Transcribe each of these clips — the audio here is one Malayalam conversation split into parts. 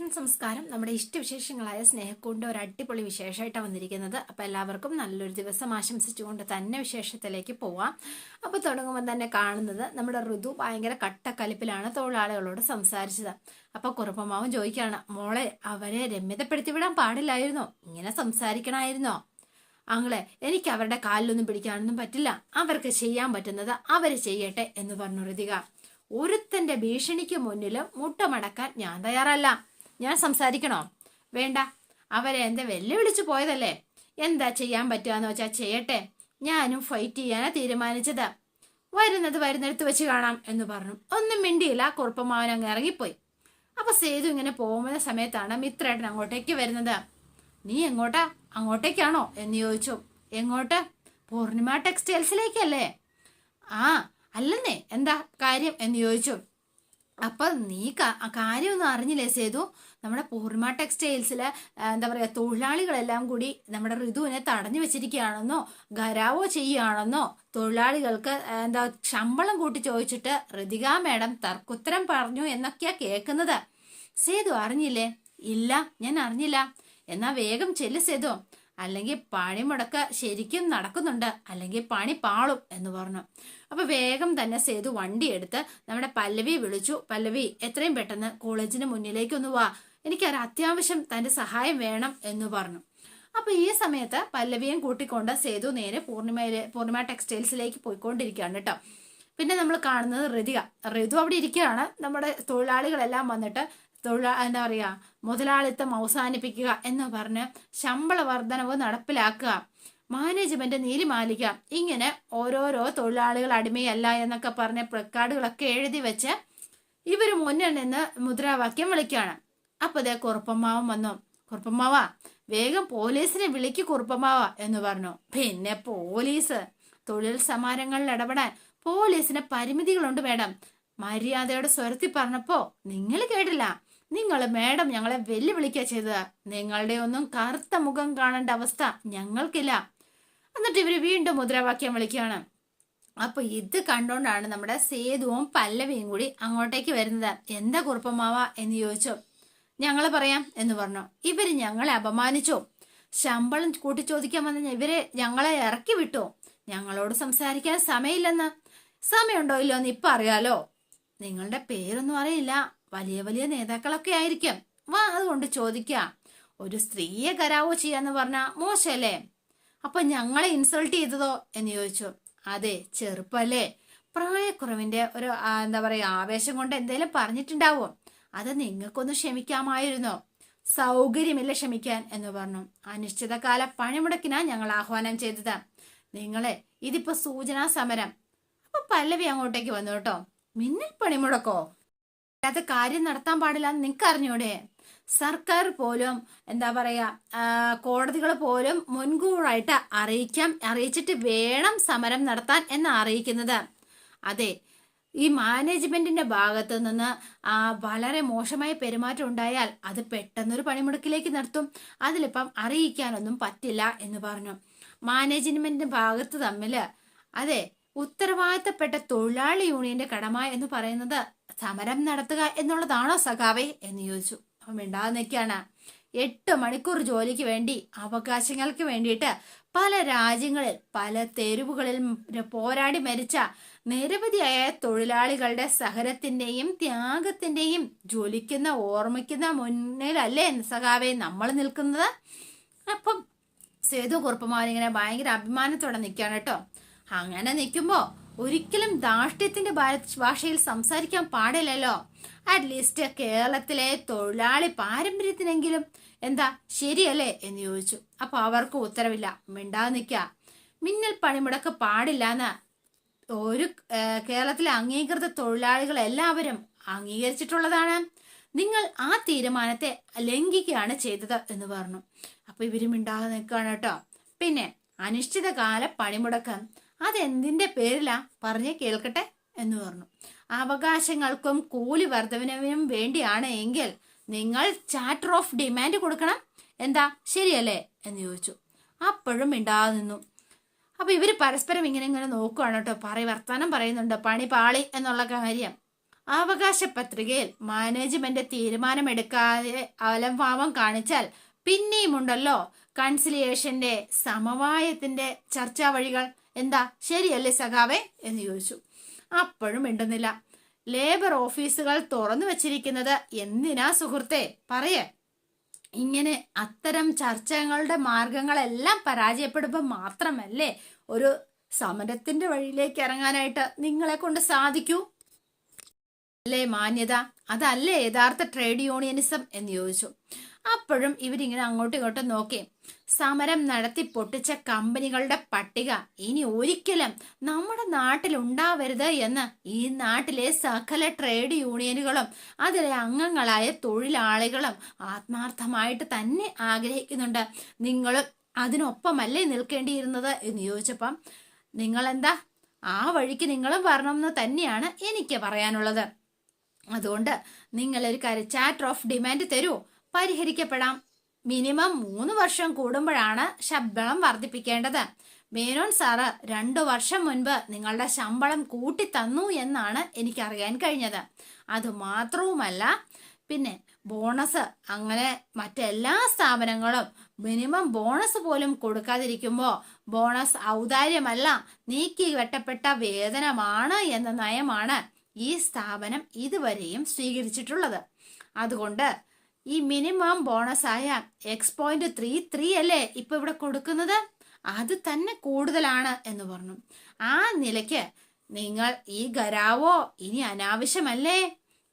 ഫ്രണ്ട്സ് നമസ്കാരം നമ്മുടെ ഇഷ്ടവിശേഷങ്ങളായ സ്നേഹക്കൂടിന്റെ ഒരു അടിപൊളി വിശേഷമായിട്ടാണ് വന്നിരിക്കുന്നത്. അപ്പോൾ എല്ലാവർക്കും നല്ലൊരു ദിവസം ആശംസിച്ചുകൊണ്ട് തന്നെ വിശേഷത്തിലേക്ക് പോവാം. അപ്പോൾ തുടങ്ങുമ്പോൾ തന്നെ കാണുന്നത് നമ്മുടെ ഋതു ഭയങ്കര കട്ടക്കലിപ്പിലാണ് തൊഴിലാളികളോട് സംസാരിച്ചത്. അപ്പോൾ കുറുപ്പമാവൻ ചോദിക്കുകയാണ് മോളെ അവരെ രമ്യതപ്പെടുത്തി വിടാൻ പാടില്ലായിരുന്നോ? ഇങ്ങനെ സംസാരിക്കണമായിരുന്നോ ആങ്ങളെ എനിക്ക് അവരുടെ കാലിലൊന്നും പിടിക്കാനൊന്നും പറ്റില്ല. അവർക്ക് ചെയ്യാൻ പറ്റുന്നത് അവർ ചെയ്യട്ടെ എന്ന് പറഞ്ഞു ഋതിക ഒരുത്തന്റെ ഭീഷണിക്ക് മുന്നിൽ മുട്ടമടക്കാൻ ഞാൻ തയ്യാറല്ല. ഞാൻ സംസാരിക്കണോ? വേണ്ട. അവരെ എന്താ വെല്ലുവിളിച്ചു പോയതല്ലേ? എന്താ ചെയ്യാൻ പറ്റുകയെന്ന് വെച്ചാൽ ചെയ്യട്ടെ. ഞാനും ഫൈറ്റ് ചെയ്യാനാ തീരുമാനിച്ചത്. വരുന്നത് വരുന്നിടത്ത് വെച്ച് കാണാം എന്ന് പറഞ്ഞു. ഒന്നും മിണ്ടിയില്ല. കുറുപ്പമാവൻ അങ്ങ് ഇറങ്ങിപ്പോയി. അപ്പൊ സേതു ഇങ്ങനെ പോകുന്ന സമയത്താണ് മിത്രേട്ടൻ അങ്ങോട്ടേക്ക് വരുന്നത്. നീ എങ്ങോട്ടാ? അങ്ങോട്ടേക്കാണോ? എന്ന് ചോദിച്ചു. എങ്ങോട്ട്? പൂർണിമ ടെക്സ്റ്റൈൽസിലേക്കല്ലേ ആ അല്ലെന്നേ. എന്താ കാര്യം? എന്ന് ചോദിച്ചു. അപ്പൊ നീ കാര്യമൊന്നും അറിഞ്ഞില്ലേ സേതു? നമ്മുടെ പൂർണിമ ടെക്സ്റ്റൈൽസിൽ എന്താ പറയുക തൊഴിലാളികളെല്ലാം കൂടി നമ്മുടെ ഋതുവിനെ തടഞ്ഞു വെച്ചിരിക്കുകയാണെന്നോ ഗരാവോ ചെയ്യുകയാണെന്നോ തൊഴിലാളികൾക്ക് എന്താ ശമ്പളം കൂട്ടി ചോദിച്ചിട്ട് ഋതിക മേഡം തർക്കുത്തരം പറഞ്ഞു എന്നൊക്കെയാ കേൾക്കുന്നത്. സേതു അറിഞ്ഞില്ലേ? ഇല്ല ഞാൻ അറിഞ്ഞില്ല. എന്നാ വേഗം ചെല്ലു സേതു. അല്ലെങ്കിൽ പണി മുടക്ക ശരിക്കും നടക്കുന്നുണ്ട്. അല്ലെങ്കിൽ പണി പാളും എന്ന് പറഞ്ഞു. അപ്പൊ വേഗം തന്നെ സേതു വണ്ടി എടുത്ത് നമ്മുടെ പല്ലവി വിളിച്ചു. പല്ലവി എത്രയും പെട്ടെന്ന് കോളേജിന് മുന്നിലേക്കൊന്ന് വാ. എനിക്കൊരു അത്യാവശ്യം തന്റെ സഹായം വേണം എന്ന് പറഞ്ഞു. അപ്പോൾ ഈ സമയത്ത് പല്ലവിയും കൂട്ടിക്കൊണ്ട് സേതു നേരെ പൂർണിമയിലെ പൂർണിമ ടെക്സ്റ്റൈൽസിലേക്ക് പോയിക്കൊണ്ടിരിക്കുകയാണ് കേട്ടോ. പിന്നെ നമ്മൾ കാണുന്നത് ഋതിക. ഋതു അവിടെ ഇരിക്കുകയാണ്. നമ്മുടെ തൊഴിലാളികളെല്ലാം വന്നിട്ട് തൊഴിലാ എന്താ പറയുക മുതലാളിത്തം അവസാനിപ്പിക്കുക എന്ന് പറഞ്ഞ് ശമ്പള വർധനവ് നടപ്പിലാക്കുക മാനേജ്മെന്റ് നീലിമാലിക ഇങ്ങനെ ഓരോരോ തൊഴിലാളികൾ അടിമയല്ല എന്നൊക്കെ പറഞ്ഞ പ്ലക്കാർഡുകളൊക്കെ എഴുതി വെച്ച് ഇവർ മുന്നിൽ നിന്ന് മുദ്രാവാക്യം വിളിക്കുകയാണ്. അപ്പൊ ദേ കുറുപ്പമ്മാവൻ വന്നു കുറുപ്പമ്മാവ വേഗം പോലീസിനെ വിളിക്ക് കുറുപ്പമ്മാവ എന്ന് പറഞ്ഞു. പിന്നെ പോലീസ് തൊഴിൽ സമാരങ്ങളിൽ ഇടപെടാൻ പോലീസിന് പരിമിതികളുണ്ട് മേഡം. മര്യാദയുടെ സ്വരത്തിൽ പറഞ്ഞപ്പോ നിങ്ങൾ കേട്ടില്ല നിങ്ങൾ മേഡം ഞങ്ങളെ വെല്ലുവിളിക്കുക ചെയ്തത്. നിങ്ങളുടെ ഒന്നും കറുത്ത മുഖം കാണേണ്ട അവസ്ഥ ഞങ്ങൾക്കില്ല. എന്നിട്ട് ഇവർ വീണ്ടും മുദ്രാവാക്യം വിളിക്കുകയാണ്. അപ്പൊ ഇത് കണ്ടോണ്ടാണ് നമ്മുടെ സേതുവും പല്ലവിയും കൂടി അങ്ങോട്ടേക്ക് വരുന്നത്. എന്താ കുറുപ്പമാവാ എന്ന് ചോദിച്ചു. ഞങ്ങൾ പറയാം എന്ന് പറഞ്ഞു. ഇവർ ഞങ്ങളെ അപമാനിച്ചോ. ശമ്പളം കൂട്ടി ചോദിക്കാൻ വന്ന ഇവരെ ഞങ്ങളെ ഇറക്കി വിട്ടോ. ഞങ്ങളോട് സംസാരിക്കാൻ സമയമില്ലെന്ന്. സമയമുണ്ടോ ഇല്ലോ എന്ന് ഇപ്പൊ അറിയാലോ. നിങ്ങളുടെ പേരൊന്നും അറിയില്ല. വലിയ വലിയ നേതാക്കളൊക്കെ ആയിരിക്കും. വാ അതുകൊണ്ട് ചോദിക്ക. ഒരു സ്ത്രീയെ കരാവോ ചെയ്യാന്ന് പറഞ്ഞ മോശല്ലേ? അപ്പൊ ഞങ്ങളെ ഇൻസൾട്ട് ചെയ്തതോ എന്ന് ചോദിച്ചു. അതെ ചെറുപ്പല്ലേ. പ്രായക്കുറവിന്റെ ഒരു എന്താ പറയാ ആവേശം കൊണ്ട് എന്തേലും പറഞ്ഞിട്ടുണ്ടാവോ? അത് നിങ്ങൾക്കൊന്ന് ക്ഷമിക്കാമായിരുന്നോ. സൗകര്യമില്ല ക്ഷമിക്കാൻ എന്ന് പറഞ്ഞു. അനിശ്ചിതകാല പണിമുടക്കിനാ ഞങ്ങൾ ആഹ്വാനം ചെയ്തത്. നിങ്ങളെ ഇതിപ്പോ സൂചനാ സമരം. അപ്പൊ പല്ലവി അങ്ങോട്ടേക്ക് വന്നു കേട്ടോ. മിന്നൽ പണിമുടക്കോ? അല്ലാത്ത കാര്യം നടത്താൻ പാടില്ല എന്ന് അറിഞ്ഞൂടെ? സർക്കാർ പോലും എന്താ പറയാ കോടതികൾ പോലും മുൻകൂറായിട്ട് അറിയിക്കാം അറിയിച്ചിട്ട് വേണം സമരം നടത്താൻ എന്ന് അറിയിക്കുന്നത്. അതെ ഈ മാനേജ്മെന്റിന്റെ ഭാഗത്ത് നിന്ന് വളരെ മോശമായ പെരുമാറ്റം ഉണ്ടായാൽ അത് പെട്ടെന്നൊരു പണിമുടക്കിലേക്ക് നടത്തും അതിലിപ്പം അറിയിക്കാനൊന്നും പറ്റില്ല എന്ന് പറഞ്ഞു. മാനേജ്മെന്റിന്റെ ഭാഗത്ത് തമ്മിൽ അതെ ഉത്തരവാദിത്തപ്പെട്ട തൊഴിലാളി യൂണിയന്റെ കടമ എന്ന് പറയുന്നത് സമരം നടത്തുക എന്നുള്ളതാണോ സഖാവേ എന്ന് ചോദിച്ചു. അപ്പം മിണ്ടാതെ നിൽക്കുകയാണ്. എട്ട് മണിക്കൂർ ജോലിക്ക് വേണ്ടി അവകാശങ്ങൾക്ക് വേണ്ടിയിട്ട് പല രാജ്യങ്ങളിൽ പല തെരുവുകളിൽ പോരാടി മരിച്ച നിരവധിയായ തൊഴിലാളികളുടെ സഹനത്തിന്റെയും ത്യാഗത്തിന്റെയും ജ്വലിക്കുന്ന ഓർമ്മിക്കുന്ന മുന്നിലല്ലേ സഖാവെ നമ്മൾ നിൽക്കുന്നത്? അപ്പം സേതു കുറുപ്പമാവൻ ഇങ്ങനെ ഭയങ്കര അഭിമാനത്തോടെ നിൽക്കുകയാണ് കേട്ടോ. അങ്ങനെ നിൽക്കുമ്പോൾ ഒരിക്കലും ധാർഷ്ട്യത്തിന്റെ ഭാഷയിൽ സംസാരിക്കാൻ പാടില്ലല്ലോ. അറ്റ്ലീസ്റ്റ് കേരളത്തിലെ തൊഴിലാളി പാരമ്പര്യത്തിനെങ്കിലും എന്താ ശരിയല്ലേ എന്ന് ചോദിച്ചു. അപ്പോൾ അവർക്ക് ഉത്തരവില്ല. മിണ്ടാതെ നിൽക്കുക. മിന്നൽ പണിമുടക്ക് പാടില്ലെന്ന് ഒരു കേരളത്തിലെ അംഗീകൃത തൊഴിലാളികൾ എല്ലാവരും അംഗീകരിച്ചിട്ടുള്ളതാണ്. നിങ്ങൾ ആ തീരുമാനത്തെ ലംഘിക്കുകയാണ് ചെയ്തത് എന്ന് പറഞ്ഞു. അപ്പൊ ഇവർ മിണ്ടാതെ നിൽക്കുകയാണ് കേട്ടോ. പിന്നെ അനിശ്ചിതകാല പണിമുടക്ക്. അതെന്തിന്റെ പേരിലാ? പറഞ്ഞേ കേൾക്കട്ടെ എന്ന് പറഞ്ഞു. അവകാശങ്ങൾക്കും കൂലി വർധനവിനും വേണ്ടിയാണ് എങ്കിൽ നിങ്ങൾ ചാർട്ടർ ഓഫ് ഡിമാൻഡ് കൊടുക്കണം. എന്താ? ശരിയല്ലേ? എന്ന് ചോദിച്ചു. അപ്പോഴും മിണ്ടാതെ നിന്നു. അപ്പൊ ഇവർ പരസ്പരം ഇങ്ങനെ ഇങ്ങനെ നോക്കുകയാണ് കേട്ടോ. പറയും വർത്തമാനം പറയുന്നുണ്ട്. പണി പാളി എന്നുള്ള കാര്യം. അവകാശ പത്രികയിൽ മാനേജ്മെന്റ് തീരുമാനമെടുക്കാതെ അലംഭാവം കാണിച്ചാൽ പിന്നെയും ഉണ്ടല്ലോ കൺസിലിയേഷന്റെ സമവായത്തിന്റെ ചർച്ചാ വഴികൾ. എന്താ? ശരിയല്ലേ സഖാവേ? എന്ന് ചോദിച്ചു. അപ്പോഴും മിണ്ടുന്നില്ല. ലേബർ ഓഫീസുകൾ തുറന്നു വച്ചിരിക്കുന്നത് എന്തിനാ സുഹൃത്തെ? പറയേ. ഇങ്ങനെ അത്തരം ചർച്ചകളുടെ മാർഗങ്ങളെല്ലാം പരാജയപ്പെടുമ്പോൾ മാത്രമല്ലേ ഒരു സമരത്തിന്റെ വഴിയിലേക്ക് ഇറങ്ങാനായിട്ട് നിങ്ങളെ കൊണ്ട് സാധിക്കൂ? അല്ലേ മാന്യത? അതല്ലേ യഥാർത്ഥ ട്രേഡ് യൂണിയനിസം എന്ന് ചോദിച്ചു. അപ്പോഴും ഇവരിങ്ങനെ അങ്ങോട്ടും ഇങ്ങോട്ടും നോക്കി. സമരം നടത്തി പൊട്ടിച്ച കമ്പനികളുടെ പട്ടിക. ഇനി ഒരിക്കലും നമ്മുടെ നാട്ടിൽ ഉണ്ടാവരുത് എന്ന് ഈ നാട്ടിലെ സകല ട്രേഡ് യൂണിയനുകളും അതിലെ അംഗങ്ങളായ തൊഴിലാളികളും ആത്മാർത്ഥമായിട്ട് തന്നെ ആഗ്രഹിക്കുന്നുണ്ട്. നിങ്ങളും അതിനൊപ്പമല്ലേ നിൽക്കേണ്ടിയിരുന്നത് എന്ന് ചോദിച്ചപ്പം നിങ്ങളെന്താ? ആ വഴിക്ക് നിങ്ങളും വരണമെന്ന് തന്നെയാണ് എനിക്ക് പറയാനുള്ളത്. അതുകൊണ്ട് നിങ്ങളൊരു കാര്യം ചാറ്റർ ഓഫ് ഡിമാൻഡ് തരൂ. പരിഹരിക്കപ്പെടാം. മിനിമം മൂന്ന് വർഷം കൂടുമ്പോഴാണ് ശമ്പളം വർദ്ധിപ്പിക്കേണ്ടത്. മേനോൻ സാറ് രണ്ടു വർഷം മുൻപ് നിങ്ങളുടെ ശമ്പളം കൂട്ടി തന്നു എന്നാണ് എനിക്കറിയാൻ കഴിഞ്ഞത്. അത് മാത്രവുമല്ല പിന്നെ ബോണസ് അങ്ങനെ മറ്റെല്ലാ സ്ഥാപനങ്ങളും മിനിമം ബോണസ് പോലും കൊടുക്കാതിരിക്കുമ്പോൾ ബോണസ് ഔദാര്യമല്ല നീക്കി വെട്ടപ്പെട്ട വേതനമാണ് എന്ന നയമാണ് ഈ സ്ഥാപനം ഇതുവരെയും സ്വീകരിച്ചിട്ടുള്ളത്. അതുകൊണ്ട് ഈ മിനിമം ബോണസ് ആയ എക്സ് പോയിന്റ് ത്രീ ത്രീ അല്ലേ ഇപ്പൊ ഇവിടെ കൊടുക്കുന്നത്? അത് തന്നെ കൂടുതലാണ് എന്ന് പറഞ്ഞു. ആ നിലയ്ക്ക് നിങ്ങൾ ഈ ഗരാവോ ഇനി അനാവശ്യമല്ലേ?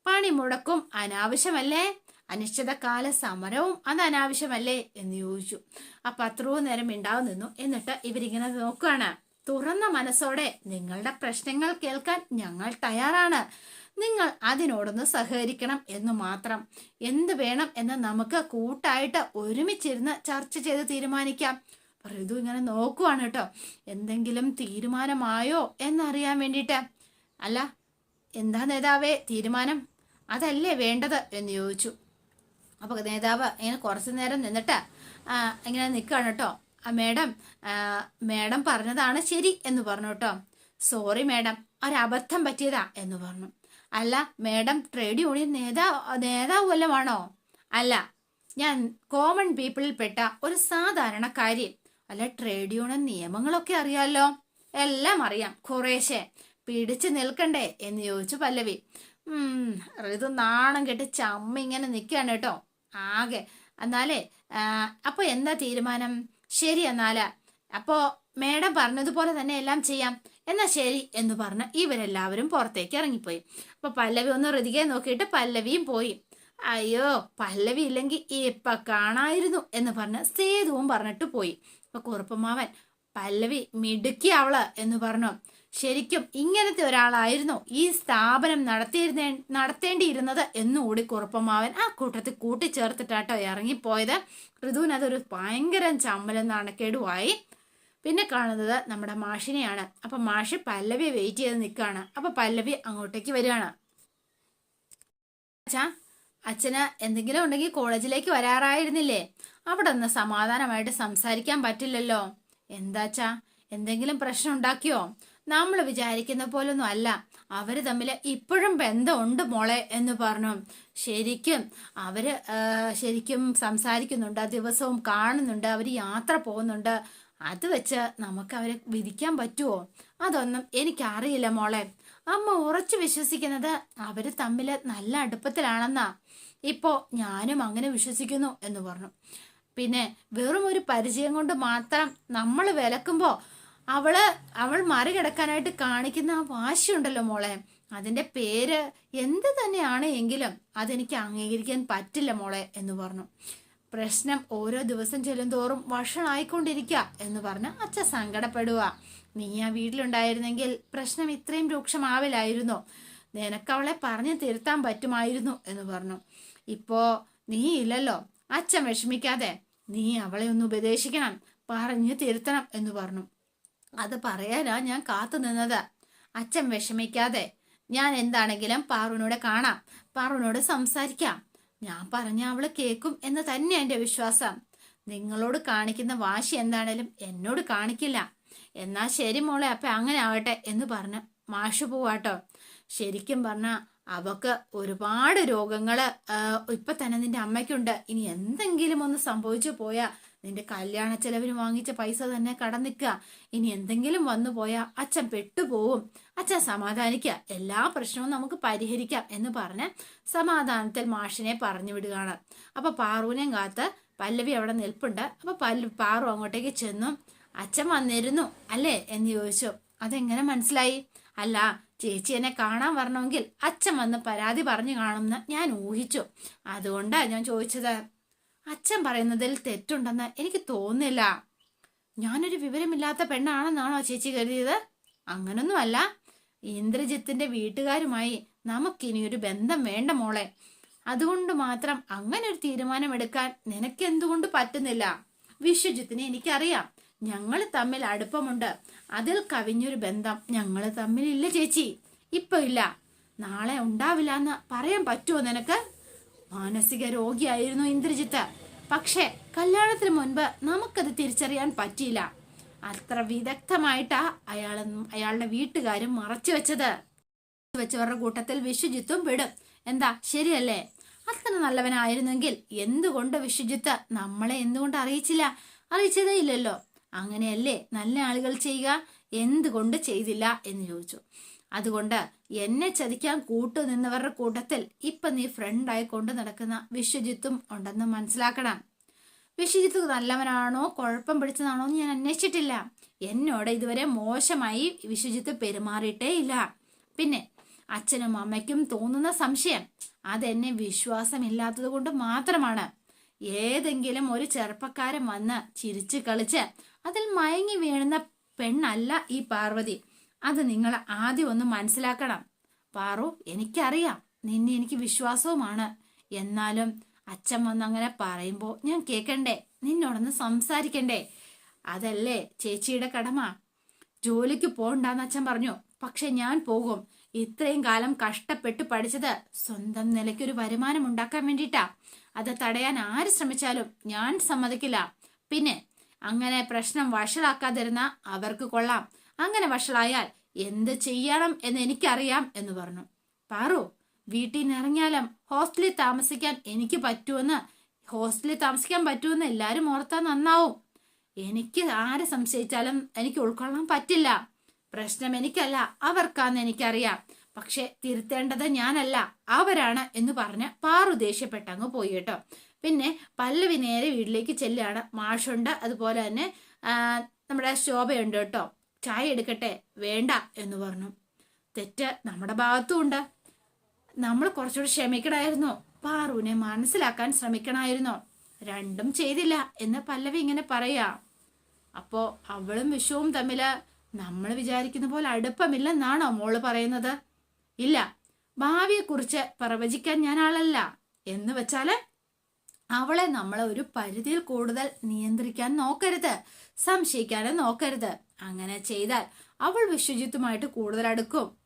പണിമുടക്കും അനാവശ്യമല്ലേ? അനിശ്ചിതകാല സമരവും അത് അനാവശ്യമല്ലേ എന്ന് ചോദിച്ചു. അപ്പൊ അത്രയും നേരം ഉണ്ടാവും നിന്നു. എന്നിട്ട് ഇവരിങ്ങനെ നോക്കുകയാണ് തുറന്ന മനസ്സോടെ നിങ്ങളുടെ പ്രശ്നങ്ങൾ കേൾക്കാൻ ഞങ്ങൾ തയ്യാറാണ്. നിങ്ങൾ അതിനോടൊന്ന് സഹകരിക്കണം എന്ന് മാത്രം. എന്ത് വേണം എന്ന് നമുക്ക് കൂട്ടായിട്ട് ഒരുമിച്ചിരുന്ന് ചർച്ച ചെയ്ത് തീരുമാനിക്കാം. ഋതു ഇങ്ങനെ നോക്കുവാണ് കേട്ടോ. എന്തെങ്കിലും തീരുമാനമായോ എന്നറിയാൻ വേണ്ടിയിട്ട്. അല്ല എന്താ നേതാവേ തീരുമാനം? അതല്ലേ വേണ്ടത് എന്ന് ചോദിച്ചു. അപ്പോൾ നേതാവ് ഇങ്ങനെ കുറച്ച് നേരം നിന്നിട്ട് ഇങ്ങനെ നിൽക്കുകയാണ് കേട്ടോ. ആ മേഡം മേഡം പറഞ്ഞതാണ് ശരി എന്ന് പറഞ്ഞു കേട്ടോ. സോറി മേഡം ഒരബദ്ധം പറ്റിയതാ എന്ന് പറഞ്ഞു. അല്ല മേഡം ട്രേഡ് യൂണിയൻ നേതാവ് നേതാവ് വല്ലമാണോ അല്ല ഞാൻ കോമൺ പീപ്പിളിൽ പെട്ട ഒരു കാര്യം. അല്ല ട്രേഡ് യൂണിയൻ നിയമങ്ങളൊക്കെ അറിയാലോ? എല്ലാം അറിയാം കുറേശ്ശെ. പിടിച്ചു നിൽക്കണ്ടേ എന്ന് ചോദിച്ചു പല്ലവി. ഋതു നാണം കെട്ട് ചമ്മ ഇങ്ങനെ നിൽക്കുകയാണ് കേട്ടോ. ആകെ. എന്നാലേ അപ്പോൾ എന്താ തീരുമാനം? ശരി എന്നാലാ. അപ്പോൾ മേഡം പറഞ്ഞതുപോലെ തന്നെ എല്ലാം ചെയ്യാം. എന്നാ ശരി എന്ന് പറഞ്ഞ് ഇവരെല്ലാവരും പുറത്തേക്ക് ഇറങ്ങിപ്പോയി. അപ്പൊ പല്ലവി ഒന്ന് ഋതികയെ നോക്കിയിട്ട് പല്ലവിയും പോയി. അയ്യോ പല്ലവി ഇല്ലെങ്കിൽ ഇപ്പൊ കാണായിരുന്നു എന്ന് പറഞ്ഞ് സേതുവും പറഞ്ഞിട്ട് പോയി. അപ്പൊ കുറുപ്പമാവൻ പല്ലവി മിടുക്കി അവൾ എന്ന് പറഞ്ഞു. ശരിക്കും ഇങ്ങനത്തെ ഒരാളായിരുന്നു ഈ സ്ഥാപനം നടത്തിയിരുന്ന നടത്തേണ്ടിയിരുന്നത് എന്നുകൂടി കുറുപ്പമാവൻ ആ കൂട്ടത്തിൽ കൂട്ടിച്ചേർത്തിട്ടാട്ടോ ഇറങ്ങിപ്പോയത്. ഋതുവിനതൊരു ഭയങ്കര ചമ്മലും നാണക്കേടുമായി പിന്നെ കാണുന്നത് നമ്മുടെ മാഷിനെയാണ്. അപ്പൊ മാഷ് പല്ലവി വെയിറ്റ് ചെയ്ത് നിൽക്കുകയാണ് അപ്പൊ പല്ലവി അങ്ങോട്ടേക്ക് വരികയാണ്. അച്ഛാ അച്ഛന് എന്തെങ്കിലും ഉണ്ടെങ്കിൽ കോളേജിലേക്ക് വരാറായിരുന്നില്ലേ? അവിടെ ഒന്ന് സമാധാനമായിട്ട് സംസാരിക്കാൻ പറ്റില്ലല്ലോ. എന്താച്ചാ എന്തെങ്കിലും പ്രശ്നം ഉണ്ടാക്കിയോ? നമ്മൾ വിചാരിക്കുന്ന പോലൊന്നും അല്ല. അവർ തമ്മിൽ ഇപ്പോഴും ബന്ധമുണ്ട് മോളെ എന്ന് പറഞ്ഞു. ശരിക്കും അവർ ശരിക്കും സംസാരിക്കുന്നുണ്ട് ദിവസവും കാണുന്നുണ്ട് അവർ യാത്ര പോകുന്നുണ്ട്. അത് വെച്ച് നമുക്ക് അവരെ വിധിക്കാൻ പറ്റുമോ അതൊന്നും എനിക്കറിയില്ല മോളെ. അമ്മ ഉറച്ചു വിശ്വസിക്കുന്നത് അവർ തമ്മിൽ നല്ല അടുപ്പത്തിലാണെന്നാ. ഇപ്പോ ഞാനും അങ്ങനെ വിശ്വസിക്കുന്നു എന്ന് പറഞ്ഞു. പിന്നെ വെറും ഒരു പരിചയം കൊണ്ട് മാത്രം നമ്മൾ വിലക്കുമ്പോ അവൾ അവൾ മറികടക്കാനായിട്ട് കാണിക്കുന്ന ആ വാശിയുണ്ടല്ലോ മോളെ. അതിന്റെ പേര് എന്ത് തന്നെയാണ് എങ്കിലും അതെനിക്ക് അംഗീകരിക്കാൻ പറ്റില്ല മോളെ എന്ന് പറഞ്ഞു. പ്രശ്നം ഓരോ ദിവസം ചെല്ലുന്തോറും വഷളായിക്കൊണ്ടിരിക്കുക എന്ന് പറഞ്ഞ് അച്ഛൻ സങ്കടപ്പെടുക നീ ആ വീട്ടിലുണ്ടായിരുന്നെങ്കിൽ പ്രശ്നം ഇത്രയും രൂക്ഷമാവില്ലായിരുന്നു. നിനക്കവളെ പറഞ്ഞു തിരുത്താൻ പറ്റുമായിരുന്നു എന്ന് പറഞ്ഞു. ഇപ്പോ നീ ഇല്ലല്ലോ. അച്ഛൻ വിഷമിക്കാതെ നീ അവളെ ഒന്ന് ഉപദേശിക്കണം പറഞ്ഞു തിരുത്തണം എന്ന് പറഞ്ഞു. അത് പറയാനാ ഞാൻ കാത്തു നിന്നത്. അച്ഛൻ വിഷമിക്കാതെ ഞാൻ എന്താണെങ്കിലും പാറുവിനോട് കാണാം പാറുവിനോട് സംസാരിക്കാം. ഞാൻ പറഞ്ഞ അവൾ കേൾക്കും എന്ന് തന്നെ എന്റെ വിശ്വാസം. നിങ്ങളോട് കാണിക്കുന്ന വാശി എന്താണേലും എന്നോട് കാണിക്കില്ല. എന്നാ ശരി മോളെ അപ്പൊ അങ്ങനെ ആവട്ടെ എന്ന് പറഞ്ഞ് മാഷു പോവാട്ടോ. ശരിക്കും പറഞ്ഞ അവക്ക് ഒരുപാട് രോഗങ്ങൾ ഇപ്പൊ തന്നെ നിന്റെ അമ്മയ്ക്കുണ്ട്. ഇനി എന്തെങ്കിലും ഒന്ന് സംഭവിച്ചു പോയാ നിന്റെ കല്യാണ ചെലവിന് വാങ്ങിച്ച പൈസ തന്നെ കടന്നിക്കുക. ഇനി എന്തെങ്കിലും വന്നു പോയാ അച്ഛൻ പെട്ടുപോവും. അച്ഛൻ സമാധാനിക്കുക. എല്ലാ പ്രശ്നവും നമുക്ക് പരിഹരിക്കാം എന്ന് പറഞ്ഞ് സമാധാനത്തിൽ മാഷിനെ പറഞ്ഞു വിടുകയാണ്. അപ്പൊ പാറുവിനെയും കാത്ത് പല്ലവി അവിടെ നിൽപ്പുണ്ട്. അപ്പൊ പല്ലു പാറു അങ്ങോട്ടേക്ക് ചെന്നു. അച്ഛൻ വന്നിരുന്നു അല്ലേ? എന്ന് ചോദിച്ചു. അതെങ്ങനെ മനസ്സിലായി? അല്ല ചേച്ചി എന്നെ കാണാൻ വരണമെങ്കിൽ അച്ഛൻ വന്ന് പരാതി പറഞ്ഞു കാണുമെന്ന് ഞാൻ ഊഹിച്ചു. അതുകൊണ്ടാണ് ഞാൻ ചോദിച്ചത്. അച്ഛൻ പറയുന്നതിൽ തെറ്റുണ്ടെന്ന് എനിക്ക് തോന്നില്ല ഞാനൊരു വിവരമില്ലാത്ത പെണ്ണാണെന്നാണോ ചേച്ചി കരുതിയത്? അങ്ങനൊന്നുമല്ല. ഇന്ദ്രജിത്തിന്റെ വീട്ടുകാരുമായി നമുക്കിനി ഒരു ബന്ധം വേണ്ട മോളെ. അതുകൊണ്ട് മാത്രം അങ്ങനെ ഒരു തീരുമാനമെടുക്കാൻ നിനക്ക് എന്തുകൊണ്ട് പറ്റുന്നില്ല? വിശ്വജിത്തിനെ എനിക്കറിയാം. ഞങ്ങൾ തമ്മിൽ അടുപ്പമുണ്ട്. അതിൽ കവിഞ്ഞൊരു ബന്ധം ഞങ്ങൾ തമ്മിലില്ല ചേച്ചി. ഇപ്പൊ ഇല്ല. നാളെ ഉണ്ടാവില്ല എന്ന് പറയാൻ പറ്റുമോ നിനക്ക്? മാനസിക രോഗിയായിരുന്നു ഇന്ദ്രജിത്ത്. പക്ഷേ കല്യാണത്തിന് മുൻപ് നമുക്കത് തിരിച്ചറിയാൻ പറ്റിയില്ല. അത്ര വിദഗ്ധമായിട്ടാ അയാൾ അയാളുടെ വീട്ടുകാരും മറച്ചു വെച്ചത്. വെച്ചവരുടെ കൂട്ടത്തിൽ വിശ്വജിത്തും വിടും. എന്താ ശരിയല്ലേ? അത്ര നല്ലവനായിരുന്നെങ്കിൽ എന്തുകൊണ്ട് വിശ്വജിത്ത് നമ്മളെ എന്തുകൊണ്ട് അറിയിച്ചില്ല? അറിയിച്ചതേ ഇല്ലല്ലോ. അങ്ങനെയല്ലേ നല്ല ആളുകൾ ചെയ്യുക? എന്തുകൊണ്ട് ചെയ്തില്ല? എന്ന് ചോദിച്ചു. അതുകൊണ്ട് എന്നെ ചതിക്കാൻ കൂട്ടു നിന്നവരുടെ കൂട്ടത്തിൽ ഇപ്പൊ നീ ഫ്രണ്ടായി കൊണ്ട് നടക്കുന്ന വിശ്വജിത്തും ഉണ്ടെന്ന് മനസ്സിലാക്കണം. വിശ്വജിത്ത് നല്ലവനാണോ കുഴപ്പം പിടിച്ചതാണോ എന്ന് ഞാൻ അന്വേഷിച്ചിട്ടില്ല. എന്നോട് ഇതുവരെ മോശമായി വിശ്വജിത്ത് പെരുമാറിയിട്ടേ ഇല്ല. പിന്നെ അച്ഛനും അമ്മയ്ക്കും തോന്നുന്ന സംശയം അതെന്നെ വിശ്വാസമില്ലാത്തത് കൊണ്ട് മാത്രമാണ്. ഏതെങ്കിലും ഒരു ചെറുപ്പക്കാരൻ വന്ന് ചിരിച്ചു കളിച്ച് അതിൽ മയങ്ങി വീഴുന്ന പെണ്ണല്ല ഈ പാർവതി. അത് നിങ്ങൾ ആദ്യം ഒന്ന് മനസ്സിലാക്കണം. പാറു എനിക്കറിയാം. നിന്നെ എനിക്ക് വിശ്വാസവുമാണ്. എന്നാലും അച്ഛൻ വന്നങ്ങനെ പറയുമ്പോൾ ഞാൻ കേൾക്കണ്ടേ നിന്നോടൊന്ന് സംസാരിക്കണ്ടേ? അതല്ലേ ചേച്ചിയുടെ കടമ? ജോലിക്ക് പോകണ്ടെന്ന് അച്ഛൻ പറഞ്ഞു. പക്ഷെ ഞാൻ പോകും. ഇത്രയും കാലം കഷ്ടപ്പെട്ട് പഠിച്ചത് സ്വന്തം നിലയ്ക്കൊരു വരുമാനം ഉണ്ടാക്കാൻ വേണ്ടിയിട്ടാ. അത് തടയാൻ ആര് ശ്രമിച്ചാലും ഞാൻ സമ്മതിക്കില്ല. പിന്നെ അങ്ങനെ പ്രശ്നം വഷളാക്കാതിരുന്ന അവർക്ക് കൊള്ളാം. അങ്ങനെ വഷളായാൽ എന്ത് ചെയ്യണം എന്ന് എനിക്കറിയാം എന്ന് പറഞ്ഞു. പാറു വീട്ടിൽ നിന്ന് ഹോസ്റ്റലിൽ താമസിക്കാൻ എനിക്ക് പറ്റുമെന്ന് ഹോസ്റ്റലിൽ താമസിക്കാൻ പറ്റുമെന്ന് എല്ലാവരും ഓർത്താൽ നന്നാവും. എനിക്ക് ആരെ സംശയിച്ചാലും എനിക്ക് ഉൾക്കൊള്ളാൻ പറ്റില്ല. പ്രശ്നം എനിക്കല്ല അവർക്കാന്ന് എനിക്കറിയാം. പക്ഷെ തിരുത്തേണ്ടത് ഞാനല്ല അവരാണ് എന്ന് പറഞ്ഞ് പാറു ദേഷ്യപ്പെട്ടങ്ങ് പോയി കേട്ടോ. പിന്നെ പല്ലവി നേരെ വീട്ടിലേക്ക് ചെല്ലുകയാണ്. മാഷുണ്ട് അതുപോലെ തന്നെ നമ്മുടെ ശോഭയുണ്ട് കേട്ടോ. ചായ എടുക്കട്ടെ? വേണ്ട എന്ന് പറഞ്ഞു. തെറ്റ് നമ്മുടെ ഭാഗത്തും ഉണ്ട്. നമ്മൾ കുറച്ചുകൂടി ക്ഷമിക്കണമായിരുന്നു. പാറുവിനെ മനസ്സിലാക്കാൻ ശ്രമിക്കണമായിരുന്നു. രണ്ടും ചെയ്തില്ല എന്ന് പല്ലവി ഇങ്ങനെ പറയാ. അപ്പോ അവളും വിഷുവും തമ്മിൽ നമ്മൾ വിചാരിക്കുന്ന പോലെ അടുപ്പമില്ലെന്നാണോ മോൾ പറയുന്നത്? ഇല്ല. ഭാവിയെക്കുറിച്ച് പ്രവചിക്കാൻ ഞാൻ ആളല്ല. എന്ന് വെച്ചാൽ അവളെ നമ്മളെ ഒരു പരിധിയിൽ കൂടുതൽ നിയന്ത്രിക്കാൻ നോക്കരുത്. സംശയിക്കാനും നോക്കരുത്. അങ്ങനെ ചെയ്താൽ അവൾ വിശ്വജിത്തുമായിട്ട് കൂടുതൽ അടുക്കും.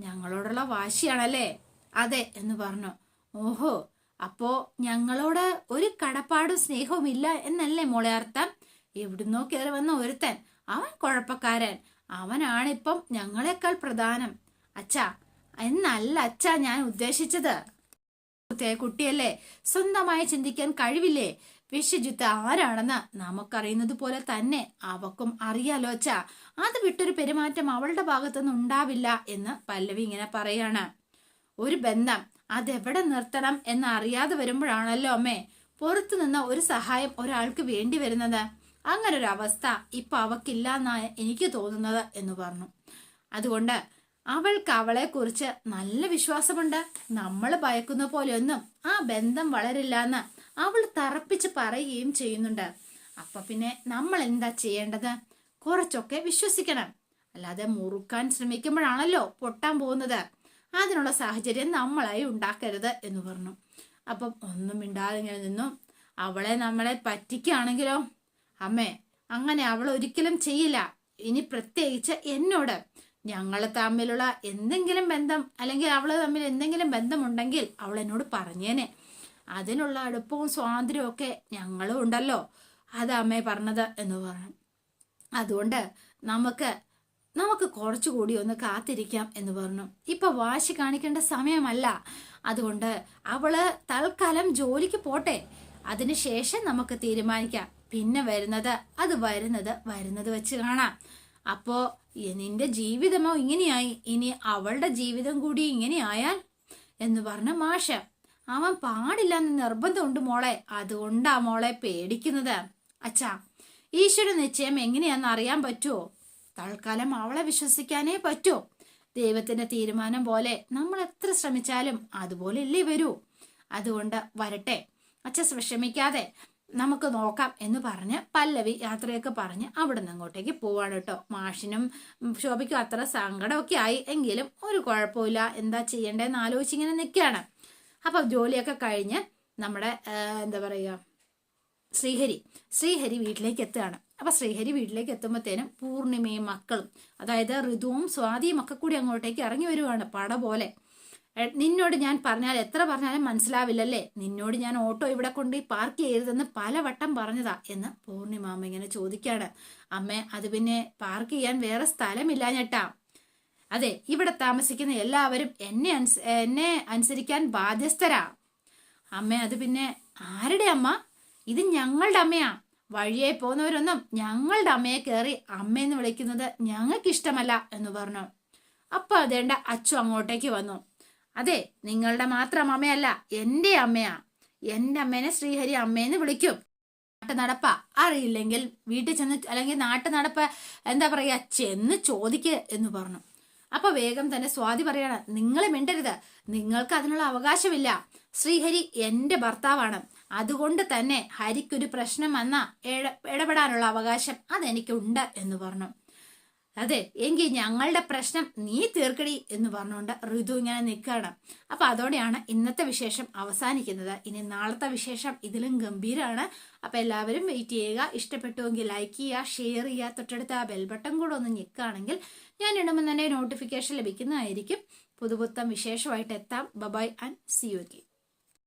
ഞങ്ങളോടുള്ള വാശിയാണല്ലേ? അതെ എന്ന് പറഞ്ഞു. ഓഹോ അപ്പോ ഞങ്ങളോട് ഒരു കടപ്പാടും സ്നേഹവും ഇല്ല എന്നല്ലേ മോളെ അർത്ഥം? എവിടുന്നോ കയറി വന്ന ഒരുത്തൻ. അവൻ കുഴപ്പക്കാരൻ. അവനാണിപ്പം ഞങ്ങളെക്കാൾ പ്രധാനം. അച്ഛാ എന്നല്ല അച്ഛാ ഞാൻ ഉദ്ദേശിച്ചത്. കുട്ടിയല്ലേ? സ്വന്തമായി ചിന്തിക്കാൻ കഴിവില്ലേ? വിശ്വജിത്ത് ആരാണെന്ന് നമുക്കറിയുന്നത് പോലെ തന്നെ അവക്കും അറിയാലോ ച അത് വിട്ടൊരു പെരുമാറ്റം അവളുടെ ഭാഗത്തുനിന്ന് ഉണ്ടാവില്ല എന്ന് പല്ലവി ഇങ്ങനെ പറയാണ്. ഒരു ബന്ധം അതെവിടെ നിർത്തണം എന്ന് അറിയാതെ വരുമ്പോഴാണല്ലോ അമ്മേ. പുറത്തു നിന്ന് ഒരു സഹായം ഒരാൾക്ക് വേണ്ടി വരുന്നത്. അങ്ങനൊരവസ്ഥ ഇപ്പൊ അവക്കില്ല എന്നാണ് എനിക്ക് തോന്നുന്നത് എന്ന് പറഞ്ഞു. അതുകൊണ്ട് അവൾക്ക് അവളെ കുറിച്ച് നല്ല വിശ്വാസമുണ്ട്. നമ്മൾ ഭയക്കുന്ന പോലെയൊന്നും ആ ബന്ധം വളരില്ല എന്ന് അവൾ തറപ്പിച്ച് പറയുകയും ചെയ്യുന്നുണ്ട്. അപ്പൊ പിന്നെ നമ്മൾ എന്താ ചെയ്യേണ്ടത്? കുറച്ചൊക്കെ വിശ്വസിക്കണം. അല്ലാതെ മുറുക്കാൻ ശ്രമിക്കുമ്പോഴാണല്ലോ പൊട്ടാൻ പോകുന്നത്. അതിനുള്ള സാഹചര്യം നമ്മളായി ഉണ്ടാക്കരുത് എന്ന് പറഞ്ഞു. അപ്പം ഒന്നും മിണ്ടാതിങ്ങനെ നിന്നു. അവളെ നമ്മളെ പറ്റിക്കുകയാണെങ്കിലോ? അമ്മേ അങ്ങനെ അവൾ ഒരിക്കലും ചെയ്യില്ല. ഇനി പ്രത്യേകിച്ച് എന്നോട് ഞങ്ങൾ തമ്മിലുള്ള എന്തെങ്കിലും ബന്ധം അല്ലെങ്കിൽ അവൾ തമ്മിൽ എന്തെങ്കിലും ബന്ധമുണ്ടെങ്കിൽ അവൾ എന്നോട് പറഞ്ഞേനെ. അതിനുള്ള അടുപ്പവും സ്വാതന്ത്ര്യവും ഒക്കെ ഞങ്ങളും ഉണ്ടല്ലോ. അത് അമ്മേ പറഞ്ഞത് എന്ന് പറഞ്ഞു. അതുകൊണ്ട് നമുക്ക് നമുക്ക് കുറച്ചുകൂടി ഒന്ന് കാത്തിരിക്കാം എന്ന് പറഞ്ഞു. ഇപ്പൊ വാശി കാണിക്കേണ്ട സമയമല്ല. അതുകൊണ്ട് അവൾ തൽക്കാലം ജോലിക്ക് പോട്ടെ. അതിനുശേഷം നമുക്ക് തീരുമാനിക്കാം. പിന്നെ വരുന്നത് അത് വരുന്നത് വരുന്നത് വെച്ച് കാണാം. അപ്പോ ഈ നിന്റെ ജീവിതമോ ഇങ്ങനെയായി. ഇനി അവളുടെ ജീവിതം കൂടി ഇങ്ങനെയായാൽ എന്ന് പറഞ്ഞ മാഷ അവൻ പാടില്ല എന്ന് നിർബന്ധമുണ്ട് മോളെ. അതുകൊണ്ടാ മോളെ പേടിക്കുന്നത്. അച്ഛാ ഈശ്വര നിശ്ചയം എങ്ങനെയാന്ന് അറിയാൻ പറ്റുമോ തൽക്കാലം അവളെ വിശ്വസിക്കാനേ പറ്റൂ. ദൈവത്തിന്റെ തീരുമാനം പോലെ നമ്മൾ എത്ര ശ്രമിച്ചാലും അതുപോലെ ഇല്ലേ വരൂ. അതുകൊണ്ട് വരട്ടെ. അച്ഛൻ വിഷമിക്കാതെ നമുക്ക് നോക്കാം എന്ന് പറഞ്ഞ് പല്ലവി യാത്രയൊക്കെ പറഞ്ഞ് അവിടെ നിന്ന് അങ്ങോട്ടേക്ക് പോവാണ് കേട്ടോ. മാഷിനും ശോഭയ്ക്കും അത്ര സങ്കടമൊക്കെ ആയി. എങ്കിലും ഒരു കുഴപ്പമില്ല എന്താ ചെയ്യേണ്ടതെന്ന് ആലോചിച്ചിങ്ങനെ നിൽക്കുകയാണ് അപ്പം ജോലിയൊക്കെ കഴിഞ്ഞ് നമ്മുടെ എന്താ പറയുക ശ്രീഹരി ശ്രീഹരി വീട്ടിലേക്ക് എത്തുകയാണ്. അപ്പം ശ്രീഹരി വീട്ടിലേക്ക് എത്തുമ്പോഴത്തേനും പൂർണിമയും മക്കളും അതായത് ഋതുവും സ്വാതിയും ഒക്കെ കൂടി അങ്ങോട്ടേക്ക് ഇറങ്ങി വരുവാണ് പട പോലെ. നിന്നോട് ഞാൻ പറഞ്ഞാൽ എത്ര പറഞ്ഞാലും മനസ്സിലാവില്ലല്ലേ? നിന്നോട് ഞാൻ ഓട്ടോ ഇവിടെ കൊണ്ട് പാർക്ക് ചെയ്യരുതെന്ന് പലവട്ടം പറഞ്ഞതാ എന്ന് പൂർണിമാമ ഇങ്ങനെ ചോദിക്കാണ്. അമ്മ അത് പിന്നെ പാർക്ക് ചെയ്യാൻ വേറെ സ്ഥലമില്ല ഞെട്ടാ. അതെ ഇവിടെ താമസിക്കുന്ന എല്ലാവരും എന്നെ അനുസ എന്നെ അനുസരിക്കാൻ ബാധ്യസ്ഥരാ. അമ്മ അത് പിന്നെ ആരുടെ അമ്മ? ഇത് ഞങ്ങളുടെ അമ്മയാ. വഴിയെ പോകുന്നവരൊന്നും ഞങ്ങളുടെ അമ്മയെ കയറി അമ്മയെന്ന് വിളിക്കുന്നത് ഞങ്ങൾക്കിഷ്ടമല്ല എന്ന് പറഞ്ഞു. അപ്പൊ അതേണ്ട അച്ചു അങ്ങോട്ടേക്ക് വന്നു. അതെ നിങ്ങളുടെ മാത്രം അമ്മയല്ല എന്റെ അമ്മയാ. എന്റെ അമ്മേനെ ശ്രീഹരി അമ്മേന്ന് വിളിക്കും. നാട്ടു നടപ്പ അറിയില്ലെങ്കിൽ വീട്ടിൽ ചെന്ന് അല്ലെങ്കിൽ നാട്ടു നടപ്പ എന്താ പറയാ ചെന്ന് ചോദിക്ക എന്ന് പറഞ്ഞു. അപ്പൊ വേഗം തന്നെ സ്വാതി പറയണം നിങ്ങൾ മിണ്ടരുത്. നിങ്ങൾക്ക് അതിനുള്ള അവകാശമില്ല. ശ്രീഹരി എന്റെ ഭർത്താവാണ്. അതുകൊണ്ട് തന്നെ ഹരിക്കൊരു പ്രശ്നം വന്ന ഇടപെടാനുള്ള അവകാശം അതെനിക്കുണ്ട് എന്ന് പറഞ്ഞു. അതെ എങ്കിൽ ഞങ്ങളുടെ പ്രശ്നം നീ തീർക്കടി എന്ന് പറഞ്ഞുകൊണ്ട് ഋതു ഇങ്ങനെ നിൽക്കുകയാണ്. അപ്പൊ അതോടെയാണ് ഇന്നത്തെ വിശേഷം അവസാനിക്കുന്നത്. ഇനി നാളത്തെ വിശേഷം ഇതിലും ഗംഭീരമാണ് അപ്പൊ എല്ലാവരും വെയിറ്റ് ചെയ്യുക. ഇഷ്ടപ്പെട്ടുവെങ്കിൽ ലൈക്ക് ചെയ്യുക ഷെയർ ചെയ്യുക. തൊട്ടടുത്ത് ആ ബെൽബട്ടൺ കൂടെ ഒന്ന് നിൽക്കുകയാണെങ്കിൽ ഞാൻ ഇടുമ്പോൾ തന്നെ നോട്ടിഫിക്കേഷൻ ലഭിക്കുന്നതായിരിക്കും. പുതുപുത്തം വിശേഷമായിട്ട് എത്താം. Bye-bye and C U